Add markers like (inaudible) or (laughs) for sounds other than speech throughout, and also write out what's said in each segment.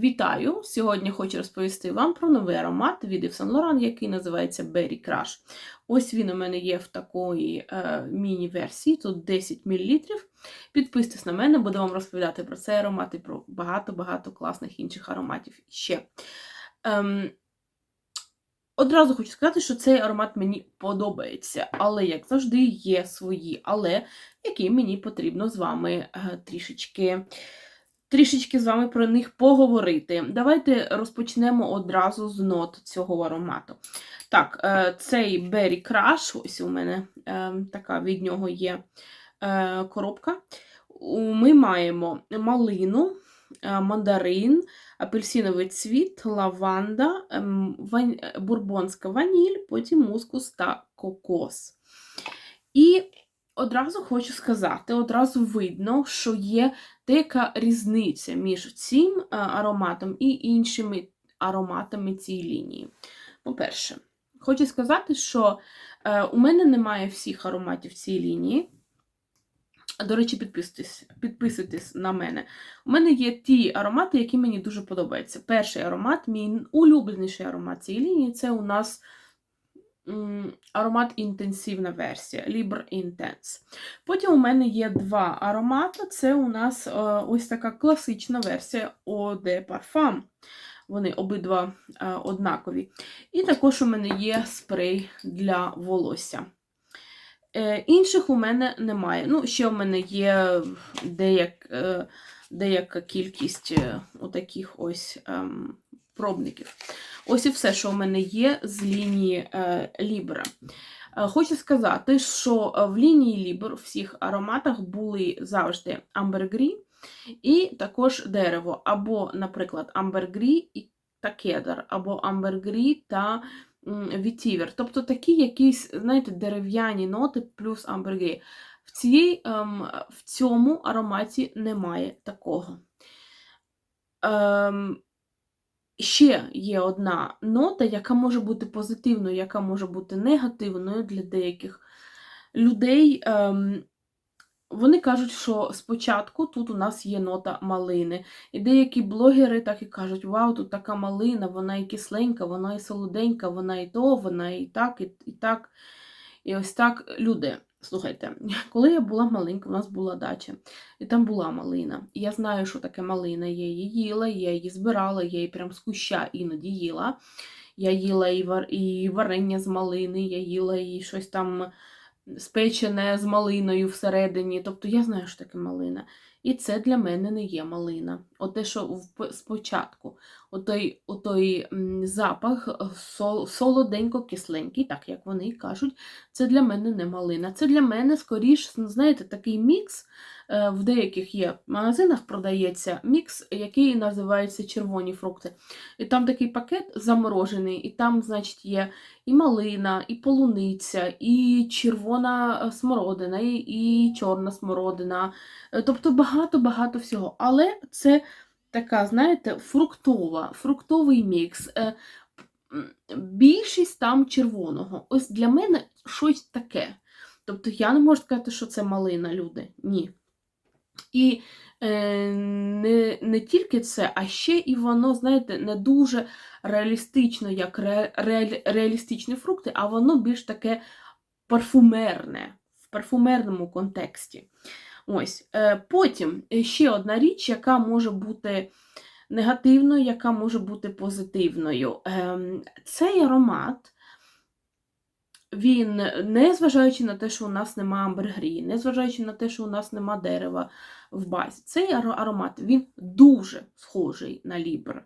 Вітаю! Сьогодні хочу розповісти вам про новий аромат від Yves Saint Laurent, який називається Berry Crush. Ось він у мене є в такої е, міні-версії, тут 10 мл. Підписуйтесь на мене, буду вам розповідати про цей аромат і про багато-багато класних інших ароматів ще. Ем, Одразу хочу сказати, що цей аромат мені подобається, але, як завжди, є свої, але які мені потрібно з вами е, трішечки трішечки з вами про них поговорити. Давайте розпочнемо одразу з нот цього аромату. Так, е, цей Berry Crush, ось у мене е, така від нього є е, коробка. Ми маємо малину, мандарин, апельсиновий цвіт, лаванда, ем, бурбонська ваніль, потім мускус та кокос. І одразу хочу сказати, одразу видно, що є деяка різниця між цим е, ароматом і іншими ароматами цієї лінії. По-перше, хочу сказати, що е, у мене немає всіх ароматів цієї лінії. До речі, підписуйтесь, підписуйтесь на мене. У мене є ті аромати, які мені дуже подобаються. Перший аромат, мій улюбленіший аромат цієї лінії це у нас аромат інтенсивна версія Libre Intense. Потім у мене є два аромати. Це у нас е, ось така класична версія Eau Parfum. Вони обидва е, однакові. І також у мене є спрей для волосся. Е, інших у мене немає. Ну, ще у мене є деяк, деяка кількість отаких ось ем, пробників. Ось і все, що у мене є з лінії Libra. Е, хочу сказати, що е, в лінії Libre в всіх ароматах були завжди амбергрі і також дерево, або, наприклад, амбергрі та кедр, або амбергрі та вітівер. Тобто такі якісь, знаєте, дерев'яні ноти плюс амбергрі. В, цій, ем, в цьому ароматі немає такого. Ще є одна нота, яка може бути позитивною, яка може бути негативною для деяких людей. Ем, вони кажуть, що спочатку тут у нас є нота малини. І деякі блогери так і кажуть, вау, тут така малина, вона і кисленька, вона і солоденька, вона і то, вона і так, і, і так. І ось так люди. Слухайте, (laughs) коли я була маленька, у нас була дача, і там була малина. І я знаю, що таке малина. Я її їла, я її збирала, я її прям з куща іноді їла. Я їла і вар... і варення з малини, я їла і щось там спечене з малиною всередині. Тобто я знаю, що таке малина. І це для мене не є малина. От те, що спочатку, отой, отой запах е, солоденько-кисленький, так як вони кажуть, це для мене не малина. Це для мене, скоріш, знаєте, такий мікс. Е, в деяких є магазинах продається мікс, який називається червоні фрукти. І там такий пакет заморожений, і там, значить, є і малина, і полуниця, і червона е, смородина, і чорна смородина. Тобто багато-багато всього. Але це така, знаєте, фруктова, фруктовий мікс. Е, більшість там червоного. Ось для мене щось таке. Тобто я не можу сказати, що це малина, люди. Ні. І е, не не тільки це, а ще і воно, знаєте, не дуже реалістично, як ре, ре, реалістичні фрукти, а воно більш таке парфумерне, в парфумерному контексті. Ось. Е, потім ще одна річ, яка може бути негативною, яка може бути позитивною. Ем, цей аромат, він, незважаючи на те, що у нас нема амбергрі, незважаючи на те, що у нас нема дерева в базі, цей аромат він дуже схожий на лібр,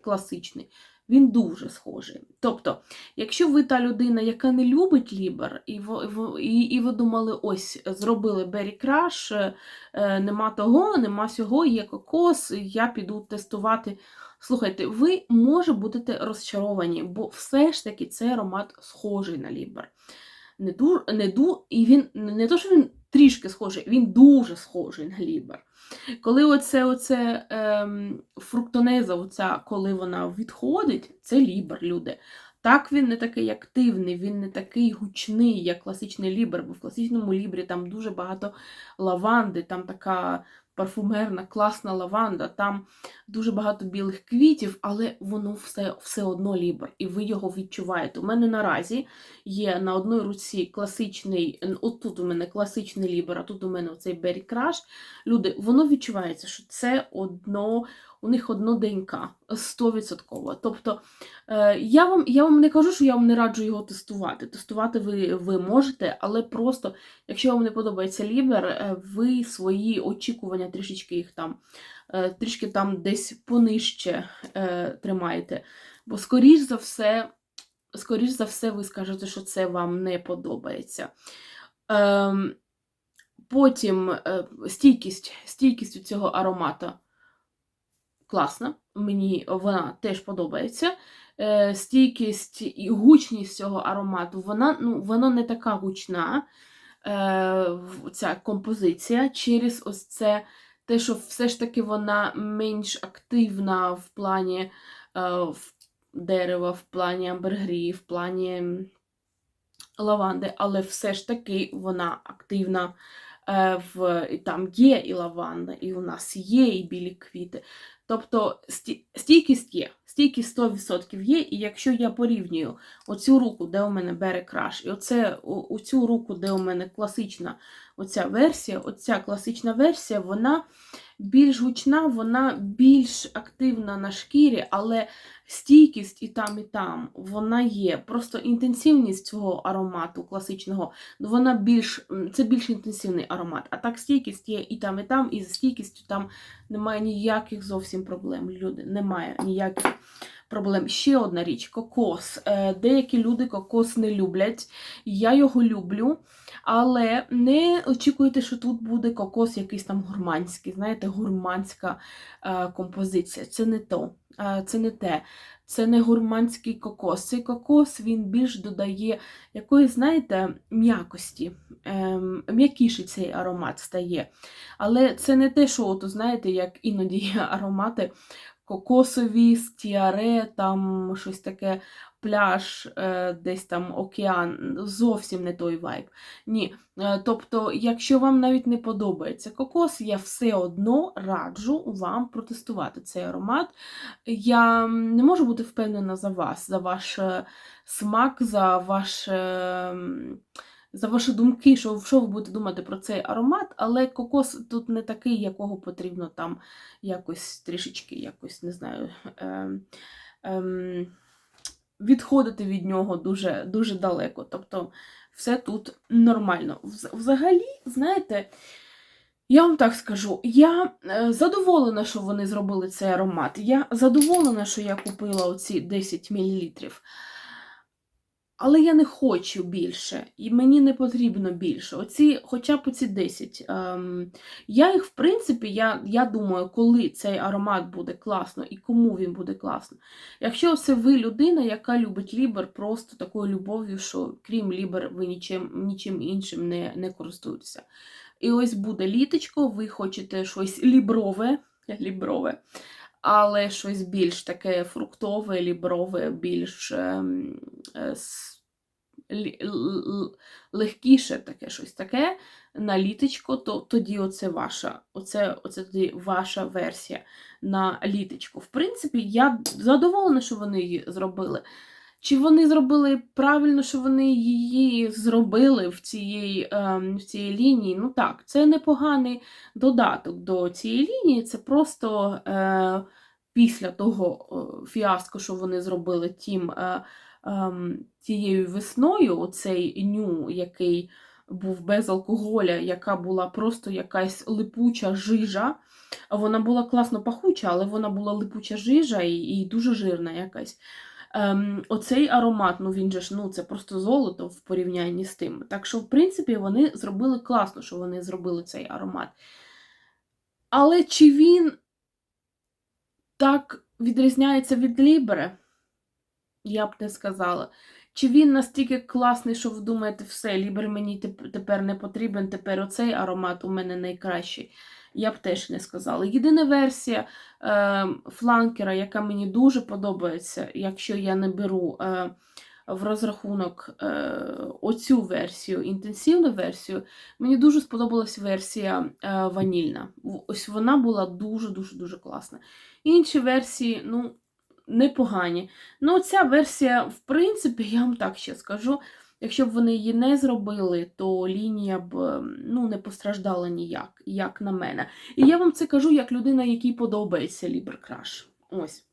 класичний він дуже схожий. Тобто, якщо ви та людина, яка не любить лібер, і ви, і, і ви думали, ось, зробили Berry Crush, е, нема того, нема сього, є кокос, я піду тестувати. Слухайте, ви, може, будете розчаровані, бо все ж таки цей аромат схожий на лібер. Не ду, не ду, і він не то, що він трішки схожий, він дуже схожий на лібер. Коли оце, оце ем, фруктонеза, оця, коли вона відходить, це лібер, люди. Так, він не такий активний, він не такий гучний, як класичний лібер, бо в класичному лібрі там дуже багато лаванди, там така парфумерна, класна лаванда, там дуже багато білих квітів, але воно все, все одно лібр, і ви його відчуваєте. У мене наразі є на одній руці класичний, от отут у мене класичний лібер, а тут у мене цей Berry Crush. Люди, воно відчувається, що це одно, у них одно ДНК, 100%. Тобто е, я, вам, я вам не кажу, що я вам не раджу його тестувати. Тестувати ви, ви можете, але просто, якщо вам не подобається лібер, е, ви свої очікування трішечки їх там, е, трішки там десь понижче тримаєте. Бо, скоріш за все, скоріш за все, ви скажете, що це вам не подобається. Ем, потім стійкість, стійкість у цього аромата класна. Мені вона теж подобається. Е, стійкість і гучність цього аромату, вона, ну, вона не така гучна, е, ця композиція, через ось це те, що все ж таки вона менш активна в плані е, дерева, в плані амбергрі, в плані лаванди, але все ж таки вона активна. Е, В, там є і лаванда, і у нас є і білі квіти. Тобто стійкість є, стійкість 100% є, і якщо я порівнюю оцю руку, де у мене бере краш, і оце, оцю руку, де у мене класична оця версія, оця класична версія, вона більш гучна, вона більш активна на шкірі, але стійкість і там, і там вона є. Просто інтенсивність цього аромату класичного, ну, вона більш, це більш інтенсивний аромат. А так стійкість є і там, і там, і з стійкістю там немає ніяких зовсім проблем. Люди, немає ніяких проблем. Ще одна річ кокос. Е, Деякі люди кокос не люблять. Я його люблю. Але не очікуйте, що тут буде кокос якийсь там гурманський, знаєте, гурманська е, композиція. Це не то, е, це не те. Це не гурманський кокос. Цей кокос він більш додає якоїсь, знаєте, м'якості. Ем, м'якіший цей аромат стає. Але це не те, що, от, знаєте, як іноді (laughs) аромати кокосові, стіаре, там щось таке, пляж, е, десь там океан, зовсім не той вайб. Ні. Е, Тобто, якщо вам навіть не подобається кокос, я все одно раджу вам протестувати цей аромат. Я не можу бути впевнена за вас, за ваш е, смак, за ваш. За ваші думки, що, що ви будете думати про цей аромат, але кокос тут не такий, якого потрібно там якось трішечки, якось, не знаю, ем, ем, відходити від нього дуже, дуже далеко. Тобто все тут нормально. Взагалі, знаєте, я вам так скажу, я е, задоволена, що вони зробили цей аромат. Я задоволена, що я купила оці 10 мл. Але я не хочу більше, і мені не потрібно більше. Оці, хоча б оці 10. Ем, я їх, в принципі, я, я думаю, коли цей аромат буде класно і кому він буде класно. Якщо це ви людина, яка любить лібер просто такою любов'ю, що крім лібер, ви нічим, нічим іншим не, не користуєтеся. І ось буде літочко, ви хочете щось ліброве, ліброве, але щось більш таке фруктове, ліброве, більш ем, е, легкіше, таке щось таке на літочко, то тоді оце ваша, оце, оце тоді ваша версія на літочку. В принципі, я задоволена, що вони її зробили. Чи вони зробили правильно, що вони її зробили в цієї, ем, в цій лінії? Ну так, це непоганий додаток до цієї лінії. Це просто е, після того е, фіаско, що вони зробили тім, е, ем, тією весною, оцей ню, який був без алкоголя, яка була просто якась липуча жижа. Вона була класно пахуча, але вона була липуча жижа і, і дуже жирна якась. Ем, оцей аромат, ну він же ж ну, це просто золото в порівнянні з тим. Так що, в принципі, вони зробили класно, що вони зробили цей аромат. Але чи він так відрізняється від Лібере? Я б не сказала. Чи він настільки класний, що ви думаєте, все, Лібер мені тепер не потрібен, тепер оцей аромат у мене найкращий. Я б теж не сказала. Єдина версія е, фланкера, яка мені дуже подобається, якщо я не беру е, в розрахунок е, оцю версію, інтенсивну версію, мені дуже сподобалась версія е, ванільна. Ось вона була дуже-дуже дуже класна. Інші версії, ну, непогані. Ну, ця версія, в принципі, я вам так ще скажу. Якщо б вони її не зробили, то лінія б ем, ну, не постраждала ніяк, як на мене. І я вам це кажу як людина, якій подобається Ліберкраш. Ось.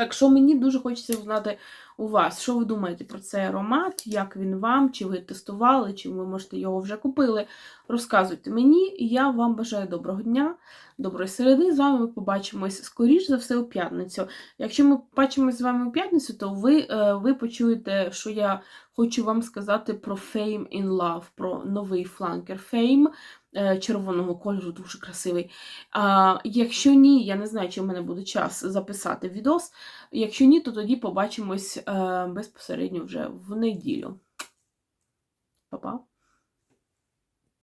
Так що мені дуже хочеться узнати у вас, що ви думаєте про цей аромат, як він вам, чи ви тестували, чи ви можете його вже купили. Розказуйте мені, я вам бажаю доброго дня, доброї середи. З вами ми побачимось скоріш за все у п'ятницю. Якщо ми побачимось з вами у п'ятницю, то ви, е, ви почуєте, що я хочу вам сказати про Fame in Love, про новий фланкер Fame червоного кольору, дуже красивий. А, якщо ні, я не знаю, чи в мене буде час записати відос. Якщо ні, то тоді побачимось е, безпосередньо вже в неділю. Па-па!